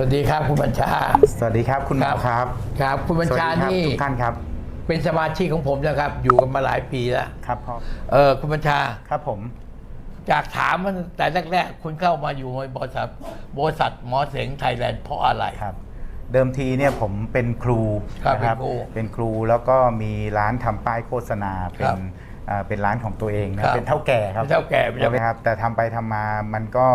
สวัสดีครับคุณบัญชา สวัสดีครับคุณหมอครับ ครับ คุณบัญชาสวัสดีครับนี่ทุกท่านครับ เป็นสมาชิกของผมนะครับ อยู่กันมาหลายปีแล้วครับพ่อเออคุณบัญชาครับผม จากถามมันแต่แรกๆ คุณเข้ามาอยู่ในบริษัทบริษัทหมอเสงไทยแลนด์เพราะอะไร ครับ เดิมทีเนี่ยผมเป็นครูครับนะเป็นครูเป็นครูแล้วก็มีร้านทำป้ายโฆษณาเป็ครันบอ่าเป็นร้านของตัวเองครันะบเป็นเท่าแก่ครับเป็นเท่าแก่เป็นเท่าแก่ครับแต่ทำไปทำมามันก็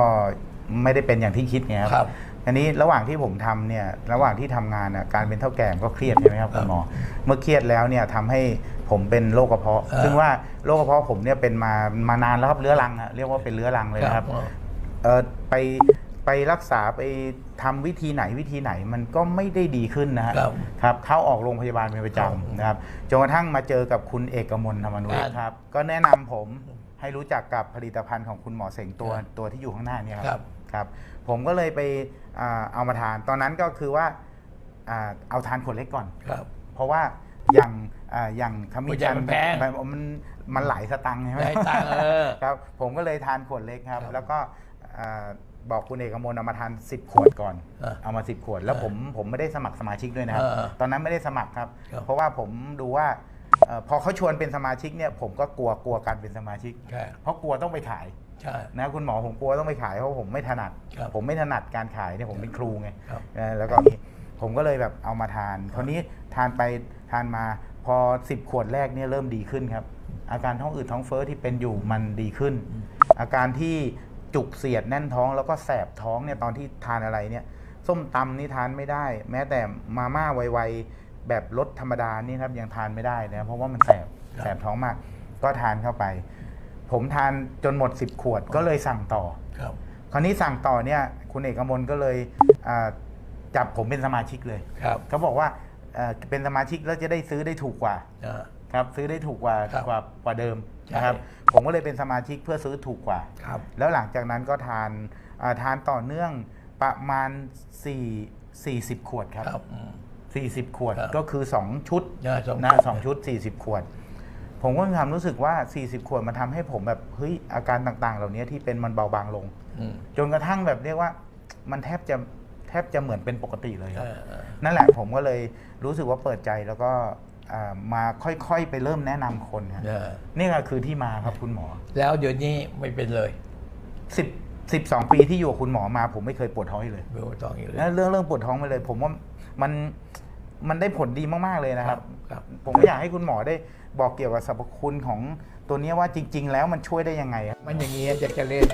ไม่ได้เป็นอย่างที่คิดไงคครัรับบ อันนี้ระหว่างที่ผมทำเนี่ยระหว่างที่ทำงานน่ะการเป็นเท่าแก่มันก็เครียดใช่ไหมครับคุณหมอเมื่อเครียดแล้วเนี่ยทำให้ผมเป็นโรคกระเพาะอ่าซึ่งว่าโรคกระเพาะผมเนี่ยเป็นมามานานแล้วครับเรื้อรังอะเรียกว่าเป็นเรื้อรังเลยนะครับเออไปไปรักษาไปทำวิธีไหนวิธีไหนมันก็ไม่ได้ดีขึ้นนะฮะครับครับเข้าออกโรงพยาบาลเป็นประครับจำนะครับจนกระทั่งมาเจอกับคุณเอกมลธรรมนุษครับย์ครับก็แนะนำผมให้รู้จักกับผลิตภัณฑ์ของคุณหมอเสงตัวครับตัวที่อยู่ข้างหน้าเนี่ยคครัรับบ ครับผมก็เลยไปอ่าเอามาทาน ตอนนั้นก็คือว่าอ่าเอาทานขวดเล็กก่อนครับเพราะว่าอย่างอ่าอย่างขมิ้นขวดใหญ่ชันมันแพงมันมันหลายสตังค์ใช่ไหมหลายตังค์เออครับผมก็เลยทานขวดเล็กครับครับแล้วก็อ่าบอกคุณเอกมลเอามาทาน 10 ขวดก่อนเออเอามา 10 ขวด แล้วผมผมไม่ได้สมัครสมาชิกด้วยนะครับเออตอนนั้นไม่ได้สมัครครับครับเพราะว่าผมดูว่าเอ่อ พอเขาชวนเป็นสมาชิกเนี่ยผมก็กลัวกลัวการเป็นสมาชิกใช่เพราะกลัวต้องไปขายใช่นะคุณหมอผมกลัวต้องไปขายเพราะผมไม่ถนัดครับผมไม่ถนัดการขายเนี่ยผมเป็นครูไงครับนะแล้วก็มีผมก็เลยแบบเอามาทานคราวนี้ทานไปทานมาพอ 10 ขวดแรกเนี่ยเริ่มดีขึ้นครับ อาการท้องอืดท้องเฟ้อที่เป็นอยู่มันดีขึ้น อาการที่จุกเสียดแน่นท้องแล้วก็แสบท้องเนี่ยตอนที่ทานอะไรเนี่ยส้มตำนี่ทานไม่ได้ แม้แต่มาม่าไวๆ แบบรสธรรมดานี่ครับยังทานไม่ได้นะเพราะว่ามันแสบครับแสบท้องมาก ก็ทานเข้าไป ผมทานจนหมด 10 ขวดก็เลยสั่งต่อ ครับ คราวนี้สั่งต่อเนี่ย คุณเอกมลก็เลยอ่าจับผมเป็นสมาชิกเลยครับเขาบอกว่าเอ่อเป็นสมาชิกแล้วจะได้ซื้อได้ถูกกว่า อ่า ครับซื้อได้ถูกกว่าครับกว่ากว่าเดิมใช่นะครับผมก็เลยเป็นสมาชิกเพื่อซื้อถูกกว่า ครับ แล้วหลังจากนั้นก็ทานอ่าทานต่อเนื่องประมาณ4 40 ขวดครับ ครับอืม 40 ขวดครับก็คือ 2 ชุดอ่าสองนะชุด สองชุด 40 ขวด ผมก็มีความรู้สึกว่า 40 ขวดมันทำให้ผมแบบเฮ้ยอาการต่างๆ เหล่านี้ที่เป็นมันเบาบางลง อืมจนกระทั่งแบบเรียกว่า มันแทบจะแทบจะเหมือนเป็นปกติเลยคเอรับอเออนั่นแหละผมก็เลยรู้สึกว่าเปิดใจแล้วก็อ่ามาค่อยๆไปเริ่มแนะนำคนครับเออ นี่ก็คือที่มาครับคุณหมอแล้วเดี๋ยวนี้ไม่เป็นเลย10 12 ปีที่อยู่กับคุณหมอมา ผมไม่เคยปวดท้องอีกเลย ไม่ต้องอีกเลยแล้วเรื่องเรื่องปวดท้องไปเลย ผมว่ามัน มันได้ผลดีมาก ๆ เลยนะครับครับผมก็อยากให้คุณหมอได้บอกเกี่ยวกับสรรพคุณของตัวเนี้ยว่าจริง ๆ แล้วมันช่วยได้ยังไงครับมันอย่างนี้จะเจริญ